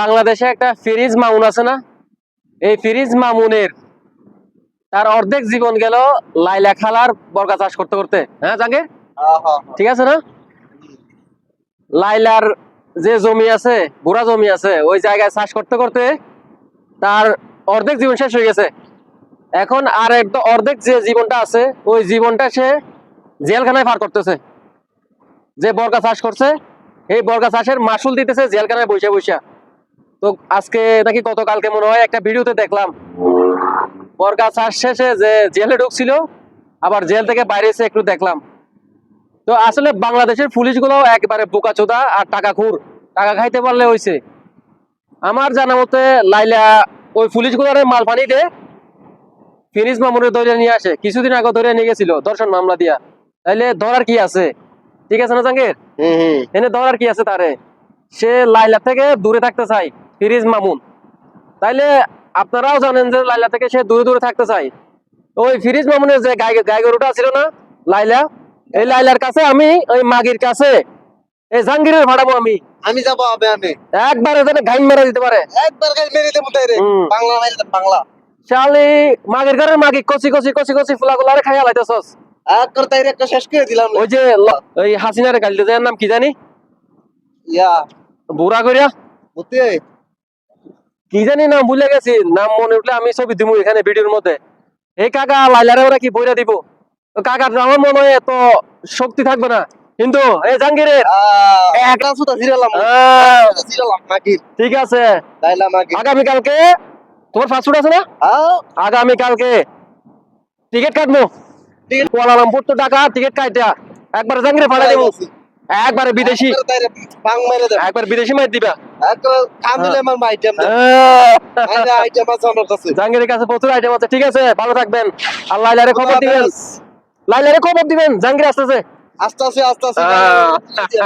বাংলাদেশে একটা ফিরিজ মামুন আছে না? এই ফিরিজ মামুনের তার অর্ধেক জীবন গেল লাইলা খালার বর্গা চাষ করতে করতে। হ্যাঁ জাগে ঠিক আছে না? লাইলার যে জমি আছে বুড়া জমি আছে ওই জায়গায় চাষ করতে করতে তার অর্ধেক জীবন শেষ হয়ে গেছে। এখন আর একদম অর্ধেক যে জীবনটা আছে ওই জীবনটা সে জেলখানায় পার করতেছে। যে বর্গা চাষ করছে এই বর্গা চাষের মাসুল দিতেছে জেলখানায় বসে বসে। তো আজকে নাকি গতকালকে মনে হয় একটা ভিডিওতে দেখলাম। বর্গা চাষ শেষে যে জেলে ঢুকছিল আবার জেল থেকে বাইরে এসে একটু দেখলাম। তো আসলে বাংলাদেশের পুলিশগুলো একবারে বোকাচোদা আর টাকা খুর টাকা খাইতে পারলে হইছে। আমার জানা মতে লাইলা ওই পুলিশগুলোর মাল পানি দে ফিরিজ মামুনের ধরে নিয়ে আসে। কিছুদিন আগে ধরে নিয়ে গেছিল দর্শন মামলা দিয়া। তাইলে ধরার কি আছে? ঠিক আছে না জাঙ্গির এনে ধরার কি আছে তারে? সে লাইলা থেকে দূরে থাকতে চাই ফিরিজ মামুন। তাইলে আপনারাও জানেন যে লাইলা থেকে সে দূরে দূরে থাকতে চাই ওই ফিরিজ মামুনের যে গাই গরুটা ছিল না লাইলা এই লাইলার কাছে আমি ওই মাগির কাছে এই জাঙ্গিরের ভাড়াবো আমি। আমি যাব আবে আমি। একবারে যেন গাইন মেরে দিতে পারে। একবার গাড়ি মেরে দেবো তাই রে বাংলা দে, বাংলা। শালি মাগির ঘরের মাগি কচি কচি কচি কচি ফুলা গুলারে খাইয়া লাইতেছস। এক করে তাই একটা শেষ করে দিলাম ওই যে ওই হাসিনারে গালিতে যায় নাম কি জানি? ইয়া। বুড়া করিয়া বুঝতে কি জানি নাম ভুলে গেছি নাম মনে উঠলে আমি ছবি দিব এখানে ভিডিওর মধ্যে। এই কাকা লাইলারে ওরা কি বইরা দিব? কাকার আমার মনে হয় এত শক্তি থাকবে না। কিন্তু এই জাহাঙ্গীরের। একটা সুতা নাকি ঠিক আছে। লাইলা নাকি আগামীকালকে তোমার ফাস্টফুড আছে না? আহ। আগামীকালকে। টিকিট কাটবো। কুয়ালালামপুর তো টাকা টিকিট কাটা একবার জাহাঙ্গীরে ফাটা দেবো। একবারে বিদেশি। একবার বিদেশি মাইর দিবা। জাহাঙ্গীরের কাছে প্রচুর আইটেম আছে। ঠিক আছে ভালো থাকবেন। আর লাইলারে খবর দিবেন। লাইলারে খবর দিবেন। জাহাঙ্গীর আসতেছে। আস্তে আস্তে আস্তে আস্তে